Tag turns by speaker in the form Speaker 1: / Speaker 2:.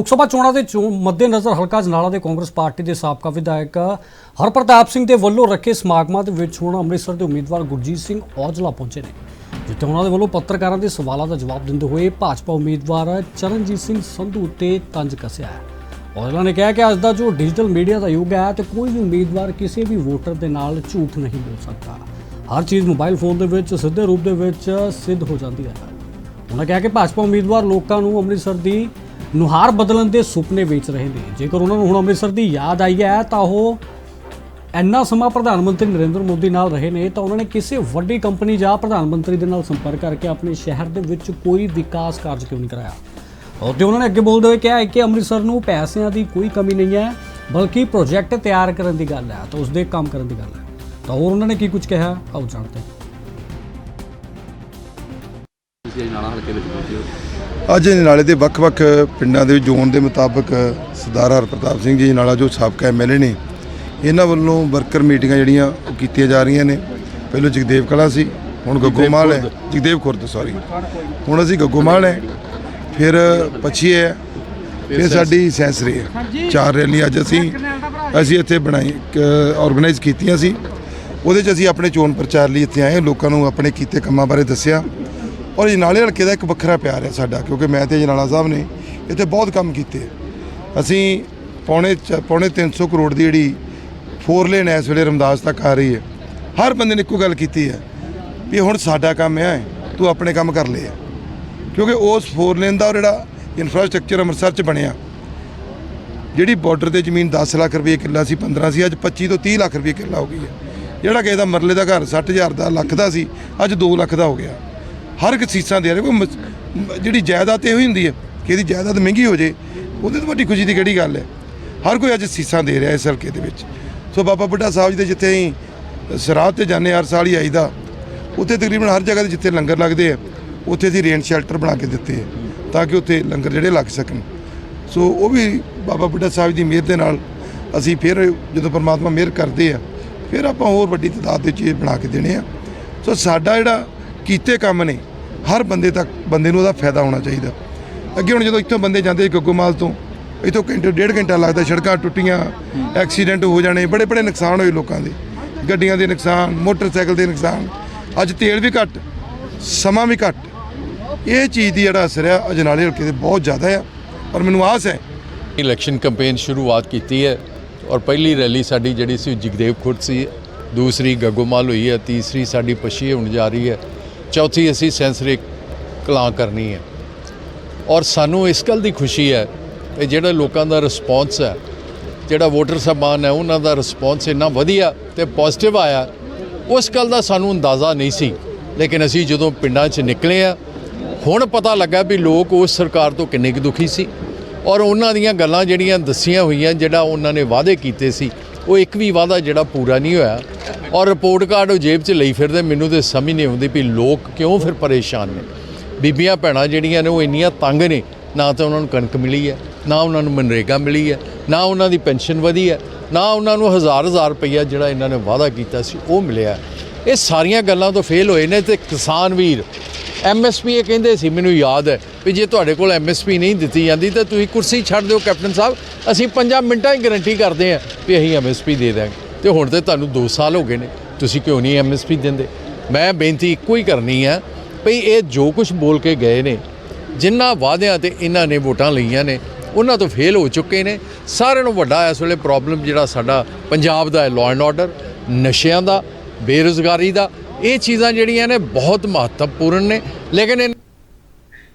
Speaker 1: ਲੋਕ ਸਭਾ ਚੋਣਾਂ ਦੇ ਚੋਣ ਮੱਦੇਨਜ਼ਰ ਹਲਕਾ ਜਨਾਲਾ ਦੇ ਕਾਂਗਰਸ ਪਾਰਟੀ ਦੇ ਸਾਬਕਾ ਵਿਧਾਇਕ ਹਰਪ੍ਰਤਾਪ ਸਿੰਘ ਦੇ ਵੱਲੋਂ ਰੱਖੇ ਸਮਾਗਮਾਂ ਦੇ ਵਿੱਚ ਹੁਣ ਅੰਮ੍ਰਿਤਸਰ ਦੇ ਉਮੀਦਵਾਰ ਗੁਰਜੀਤ ਸਿੰਘ ਔਜਲਾ ਪਹੁੰਚੇ ਨੇ, ਜਿੱਥੇ ਉਹਨਾਂ ਦੇ ਵੱਲੋਂ ਪੱਤਰਕਾਰਾਂ ਦੇ ਸਵਾਲਾਂ ਦਾ ਜਵਾਬ ਦਿੰਦੇ ਹੋਏ ਭਾਜਪਾ ਉਮੀਦਵਾਰ ਚਰਨਜੀਤ ਸਿੰਘ ਸੰਧੂ ਉੱਤੇ ਤੰਜ ਕੱਸਿਆ ਹੈ। ਔਜਲਾ ਨੇ ਕਿਹਾ ਕਿ ਅੱਜ ਦਾ ਜੋ ਡਿਜੀਟਲ ਮੀਡੀਆ ਦਾ ਯੁੱਗ ਹੈ ਤੇ ਕੋਈ ਵੀ ਉਮੀਦਵਾਰ ਕਿਸੇ ਵੀ ਵੋਟਰ ਦੇ ਨਾਲ ਝੂਠ ਨਹੀਂ ਬੋਲ ਸਕਦਾ। ਹਰ ਚੀਜ਼ ਮੋਬਾਈਲ ਫੋਨ ਦੇ ਵਿੱਚ, ਸਿੱਧੇ ਰੂਪ ਦੇ ਵਿੱਚ ਸਿੱਧ ਹੋ ਜਾਂਦੀ ਹੈ। ਉਹਨਾਂ ਕਿਹਾ ਕਿ ਭਾਜਪਾ ਉਮੀਦਵਾਰ ਲੋਕਾਂ ਨੂੰ ਅੰਮ੍ਰਿਤਸਰ ਦੀ ਨੁਹਾਰ ਬਦਲਣ ਦੇ ਸੁਪਨੇ ਵੇਚ ਰਹੇ ਨੇ। ਜੇਕਰ ਉਹਨਾਂ ਨੂੰ ਹੁਣ ਅੰਮ੍ਰਿਤਸਰ ਦੀ ਯਾਦ ਆਈ ਹੈ, ਤਾਂ ਉਹ ਇੰਨਾ ਸਮਾਂ ਪ੍ਰਧਾਨ ਮੰਤਰੀ ਨਰਿੰਦਰ ਮੋਦੀ ਨਾਲ ਰਹੇ ਨੇ, ਤਾਂ ਉਹਨਾਂ ਨੇ ਕਿਸੇ ਵੱਡੀ ਕੰਪਨੀ ਜਾਂ ਪ੍ਰਧਾਨ ਮੰਤਰੀ ਦੇ ਨਾਲ ਸੰਪਰਕ ਕਰਕੇ ਆਪਣੇ ਸ਼ਹਿਰ ਦੇ ਵਿੱਚ ਕੋਈ ਵਿਕਾਸ ਕਾਰਜ ਕਿਉਂ ਨਹੀਂ ਕਰਾਇਆ? ਔਰ ਉਹਨਾਂ ਨੇ ਅੱਗੇ ਬੋਲਦੇ ਹੋਏ ਕਿਹਾ ਹੈ ਕਿ ਅੰਮ੍ਰਿਤਸਰ ਨੂੰ ਪੈਸਿਆਂ ਦੀ ਕੋਈ ਕਮੀ ਨਹੀਂ ਹੈ, ਬਲਕਿ ਪ੍ਰੋਜੈਕਟ ਤਿਆਰ ਕਰਨ ਦੀ ਗੱਲ ਹੈ, ਤਾਂ ਉਸ ਦੇ ਕੰਮ ਕਰਨ ਦੀ ਗੱਲ ਹੈ। ਤਾਂ ਹੋਰ ਉਹਨਾਂ ਨੇ ਕੀ ਕੁਝ ਕਿਹਾ? ਆਓ ਜਾਣਦੇ ਹਾਂ।
Speaker 2: ਤੁਸੀਂ ਅਜਨਾਲਾ ਹਲਕੇ ਵਿੱਚ ਪਹੁੰਚੇ ਹੋ?
Speaker 3: ਅੱਜ ਨਾਲੇ ਦੇ ਵੱਖ-ਵੱਖ ਪਿੰਡਾਂ ਦੇ ਜ਼ੋਨ ਦੇ ਮੁਤਾਬਕ ਸਰਦਾਰ ਹਰਪ੍ਰਤਾਪ ਸਿੰਘ ਜੀ ਨਾਲਾ ਜੋ ਸਾਬਕਾ ਐਮਐਲਏ ਨੇ ਇਹਨਾਂ ਵੱਲੋਂ ਵਰਕਰ ਮੀਟਿੰਗਾਂ ਜਿਹੜੀਆਂ ਉਹ ਕੀਤੀਆਂ ਜਾ ਰਹੀਆਂ ਨੇ। ਪਹਿਲਾਂ ਜਗਦੇਵ ਕਲਾ ਸੀ ਹੁਣ ਗੱਗੋਮਾਲ ਹੈ। ਜਗਦੇਵ ਖੁਰਦ ਸੌਰੀ ਹੁਣ ਅਸੀਂ ਗੱਗੋਮਾਲ ਹੈ ਫਿਰ ਪਛੀਏ ਹੈ ਫਿਰ ਸਾਡੀ ਸੈਂਸਰੀ ਹੈ। ਚਾਰ ਰੈਲੀ ਅੱਜ ਅਸੀਂ ਅਸੀਂ ਇੱਥੇ ਬਣਾਈ ਆਰਗੇਨਾਈਜ਼ ਕੀਤੀਆਂ ਸੀ। ਉਹਦੇ 'ਚ ਅਸੀਂ ਆਪਣੇ ਚੋਣ ਪ੍ਰਚਾਰ ਲਈ ਇੱਥੇ ਆਏ ਲੋਕਾਂ ਨੂੰ ਆਪਣੇ ਕੀਤੇ ਕੰਮਾਂ ਬਾਰੇ ਦੱਸਿਆ। ਔਰ ਜਨਾਲੇ ਹਲਕੇ ਦਾ ਇੱਕ ਵੱਖਰਾ ਪਿਆਰ ਹੈ ਸਾਡਾ, ਕਿਉਂਕਿ ਮੈਂ ਤੇ ਜਨਾਲਾ ਸਾਹਿਬ ਨੇ ਇੱਥੇ ਬਹੁਤ ਕੰਮ ਕੀਤੇ। ਆ। ਅਸੀਂ ਪੌਣੇ ਚ- ਪੌਣੇ 300 ਕਰੋੜ ਦੀ ਜਿਹੜੀ ਫੋਰ ਲੇਨ ਇਸ ਵੇਲੇ ਰਮਦਾਸ ਤੱਕ ਆ ਰਹੀ ਹੈ। ਹਰ ਬੰਦੇ ਨੇ ਇੱਕੋ ਗੱਲ ਕੀਤੀ ਹੈ ਵੀ ਹੁਣ ਸਾਡਾ ਕੰਮ ਹੈ, ਤੂੰ ਆਪਣੇ ਕੰਮ ਕਰ ਲੈ। ਕਿਉਂਕਿ ਉਸ ਫੋਰ ਲੇਨ ਦਾ ਜਿਹੜਾ ਇਨਫਰਾਸਟ੍ਰਕਚਰ ਅੰਮ੍ਰਿਤਸਰ ਚ ਬਣਿਆ, ਜਿਹੜੀ ਬਾਰਡਰ ਤੇ ਜ਼ਮੀਨ 10 ਲੱਖ ਰੁਪਏ ਕਿੱਲਾ ਸੀ 15 ਸੀ, ਅੱਜ 25 ਤੋਂ 30 ਲੱਖ ਰੁਪਏ ਕਿੱਲਾ ਹੋ ਗਈ ਹੈ। ਜਿਹੜਾ ਕਿਸੇ ਦਾ ਮਰਲੇ ਦਾ ਘਰ 60000 ਦਾ, ਲੱਖ ਦਾ ਸੀ, ਅੱਜ 2 ਲੱਖ ਦਾ ਹੋ ਗਿਆ। ਹਰ ਇੱਕ ਸੀਸਾਂ ਦੇ ਰਹੇ ਕੋਈ ਜਿਹੜੀ ਜਾਇਦਾਦ ਤੇ ਇਹੋ ਹੀ ਹੁੰਦੀ ਹੈ ਕਿ ਇਹਦੀ ਜਾਇਦਾਦ ਮਹਿੰਗੀ ਹੋ ਜੇ, ਉਹਦੇ ਤੋਂ ਵੱਡੀ ਖੁਸ਼ੀ ਦੀ ਕਿਹੜੀ ਗੱਲ ਹੈ? ਹਰ ਕੋਈ ਅੱਜ ਸੀਸਾਂ ਦੇ ਰਿਹਾ ਇਸ ਹਲਕੇ ਦੇ ਵਿੱਚ। ਸੋ ਬਾਬਾ ਬੁੱਢਾ ਸਾਹਿਬ ਜੀ ਦੇ ਜਿੱਥੇ ਅਸੀਂ ਸਰਾਧ ਤੇ ਜਾਂਦੇ ਹਰ ਸਾਲ ਹੀ ਆਈਦਾ ਉੱਥੇ ਤਕਰੀਬਨ ਹਰ ਜਗ੍ਹਾ ਤੇ ਜਿੱਥੇ ਲੰਗਰ ਲੱਗਦੇ ਆ, ਉੱਥੇ ਅਸੀਂ ਰੇਨ ਸ਼ੈਲਟਰ ਬਣਾ ਕੇ ਦਿੱਤੇ ਆ, ਤਾਂ ਕਿ ਉੱਥੇ ਲੰਗਰ ਜਿਹੜੇ ਲੱਗ ਸਕਣ। ਸੋ ਉਹ ਵੀ ਬਾਬਾ ਬੁੱਢਾ ਸਾਹਿਬ ਦੀ ਮਿਹਰ ਦੇ ਨਾਲ ਅਸੀਂ ਫਿਰ ਜਦੋਂ ਪਰਮਾਤਮਾ ਮਿਹਰ ਕਰਦੇ ਆ, ਫਿਰ ਆਪਾਂ ਹੋਰ ਵੱਡੀ ਤਾਦਾਦ ਦੇ ਚੀਜ਼ ਬਣਾ ਕੇ ਦੇਣੇ ਆ। ਸੋ ਸਾਡਾ ਜਿਹੜਾ ਕੀਤੇ ਕੰਮ ਨੇ ਹਰ ਬੰਦੇ ਤੱਕ ਬੰਦੇ ਨੂੰ ਉਹਦਾ ਫਾਇਦਾ ਹੋਣਾ ਚਾਹੀਦਾ। ਅੱਗੇ ਹੁਣ ਜਦੋਂ ਇੱਥੋਂ ਬੰਦੇ ਜਾਂਦੇ ਗੱਗੋਮਾਲ ਤੋਂ, ਇੱਥੋਂ ਘੰਟੇ, ਡੇਢ ਘੰਟਾ ਲੱਗਦਾ, ਸੜਕਾਂ ਟੁੱਟੀਆਂ, ਐਕਸੀਡੈਂਟ ਹੋ ਜਾਣੇ, ਬੜੇ ਬੜੇ ਨੁਕਸਾਨ ਹੋਏ ਲੋਕਾਂ ਦੇ। ਗੱਡੀਆਂ ਦੇ ਨੁਕਸਾਨ, ਮੋਟਰਸਾਈਕਲ ਦੇ ਨੁਕਸਾਨ। ਅੱਜ ਤੇਲ ਵੀ ਘੱਟ, ਸਮਾਂ ਵੀ ਘੱਟ। ਇਹ ਚੀਜ਼ ਦੀ ਜਿਹੜਾ ਅਸਰ ਆ ਅਜਨਾਲੇ ਹਲਕੇ ਤੇ ਬਹੁਤ ਜ਼ਿਆਦਾ ਆ। ਔਰ ਮੈਨੂੰ ਆਸ ਹੈ।
Speaker 4: ਇਲੈਕਸ਼ਨ ਕੈਂਪੇਨ ਸ਼ੁਰੂਆਤ ਕੀਤੀ ਹੈ ਔਰ ਪਹਿਲੀ ਰੈਲੀ ਸਾਡੀ ਜਿਹੜੀ ਸੀ ਉਹ ਜਗਦੇਵ ਖੁਰਦ ਸੀ, ਦੂਸਰੀ ਗੱਗੋਮਾਲ ਹੋਈ ਹੈ, ਤੀਸਰੀ ਸਾਡੀ ਪਛੀ ਹੋਣ ਜਾ ਰਹੀ ਹੈ। ਚੌਥੀ ਅਸੀਂ ਸੈਂਸਰੀ ਕਲਾਂ ਕਰਨੀ ਹੈ। ਔਰ ਸਾਨੂੰ ਇਸ ਗੱਲ ਦੀ ਖੁਸ਼ੀ ਹੈ ਕਿ ਜਿਹੜਾ ਲੋਕਾਂ ਦਾ ਰਿਸਪੌਂਸ ਹੈ, ਜਿਹੜਾ ਵੋਟਰ ਸਾਹਿਬਾਨ ਹੈ, ਉਹਨਾਂ ਦਾ ਰਿਸਪੌਂਸ ਇੰਨਾ ਵਧੀਆ ਤੇ ਪੋਜ਼ਿਟਿਵ ਆਇਆ, ਉਸ ਗੱਲ ਦਾ ਸਾਨੂੰ ਅੰਦਾਜ਼ਾ ਨਹੀਂ ਸੀ। ਲੇਕਿਨ ਅਸੀਂ ਜਦੋਂ ਪਿੰਡਾਂ 'ਚ ਨਿਕਲੇ ਆ ਹੁਣ ਪਤਾ ਲੱਗਾ ਵੀ ਲੋਕ ਉਸ ਸਰਕਾਰ ਤੋਂ ਕਿੰਨੇ ਕੁ ਦੁਖੀ ਸੀ। ਔਰ ਉਹਨਾਂ ਦੀਆਂ ਗੱਲਾਂ ਜਿਹੜੀਆਂ ਦੱਸੀਆਂ ਹੋਈਆਂ, ਜਿਹੜਾ ਉਹਨਾਂ ਨੇ ਵਾਅਦੇ ਕੀਤੇ ਸੀ ਉਹ ਇੱਕ ਵੀ ਵਾਅਦਾ ਜਿਹੜਾ ਪੂਰਾ ਨਹੀਂ ਹੋਇਆ। ਔਰ ਰਿਪੋਰਟ ਕਾਰਡ ਉਹ ਜੇਬ 'ਚ ਲਈ ਫਿਰਦੇ, ਮੈਨੂੰ ਤੇ ਸਮਝ ਨਹੀਂ ਆਉਂਦੀ ਵੀ ਲੋਕ ਕਿਉਂ ਫਿਰ ਪਰੇਸ਼ਾਨ ਨੇ। ਬੀਬੀਆਂ ਭੈਣਾਂ ਜਿਹੜੀਆਂ ਨੇ, ਉਹ ਇੰਨੀਆਂ ਤੰਗ ਨੇ, ਨਾ ਤਾਂ ਉਹਨਾਂ ਨੂੰ ਕਣਕ ਮਿਲੀ ਹੈ, ਨਾ ਉਹਨਾਂ ਨੂੰ ਮਨਰੇਗਾ ਮਿਲੀ ਹੈ, ਨਾ ਉਹਨਾਂ ਦੀ ਪੈਨਸ਼ਨ ਵਧੀ ਹੈ, ਨਾ ਉਹਨਾਂ ਨੂੰ ਹਜ਼ਾਰ ਹਜ਼ਾਰ ਰੁਪਈਆ ਜਿਹੜਾ ਇਹਨਾਂ ਨੇ ਵਾਅਦਾ ਕੀਤਾ ਸੀ, ਉਹ ਮਿਲਿਆ ਇਹ ਸਾਰੀਆਂ ਗੱਲਾਂ ਤੋਂ ਫੇਲ ਹੋਏ ਨੇ ਤੇ ਕਿਸਾਨ ਵੀਰ ਐਮਐਸਪੀ ਇਹ ਕਹਿੰਦੇ ਸੀ, ਮੈਨੂੰ ਯਾਦ ਹੈ ਵੀ ਜੇ ਤੁਹਾਡੇ ਕੋਲ ਐਮਐਸਪੀ ਨਹੀਂ ਦਿੱਤੀ ਜਾਂਦੀ ਤਾਂ ਤੁਸੀਂ ਕੁਰਸੀ ਛੱਡ ਦਿਓ, ਕੈਪਟਨ ਸਾਹਿਬ। ਅਸੀਂ 5 ਮਿੰਟਾਂ ਹੀ ਗਾਰੰਟੀ ਕਰਦੇ ਹਾਂ ਵੀ ਅਸੀਂ ਐਮਐਸਪੀ ਦੇ ਦਾਂਗੇ ਤੇ ਹੁਣ ਤੇ ਤੁਹਾਨੂੰ 2 ਸਾਲ ਹੋ ਗਏ ਨੇ, ਤੁਸੀਂ ਕਿਉਂ ਨਹੀਂ ਐਮਐਸਪੀ ਦਿੰਦੇ? ਮੈਂ ਬੇਨਤੀ ਇੱਕੋ ਹੀ ਕਰਨੀ ਹੈ ਭਈ ਇਹ ਜੋ ਕੁਝ ਬੋਲ ਕੇ ਗਏ ਨੇ ਜਿਨ੍ਹਾਂ ਵਾਅਦਿਆਂ ਤੇ ਇਹਨਾਂ ਨੇ ਵੋਟਾਂ ਲਈਆਂ ਨੇ, ਉਹਨਾਂ ਤੋਂ ਫੇਲ ਹੋ ਚੁੱਕੇ ਨੇ। ਸਾਰਿਆਂ ਨੂੰ ਵੱਡਾ ਇਸ ਵੇਲੇ ਪ੍ਰੋਬਲਮ ਜਿਹੜਾ ਸਾਡਾ ਪੰਜਾਬ ਦਾ ਹੈ ਲਾਅ ਐਂਡ ਆਰਡਰ ਨਸ਼ਿਆਂ ਦਾ, ਬੇਰੁਜ਼ਗਾਰੀ ਦਾ, ਇਹ ਚੀਜ਼ਾਂ ਜਿਹੜੀਆਂ ਨੇ ਬਹੁਤ ਮਹੱਤਵਪੂਰਨ ਨੇ। ਲੇਕਿਨ ਇਹ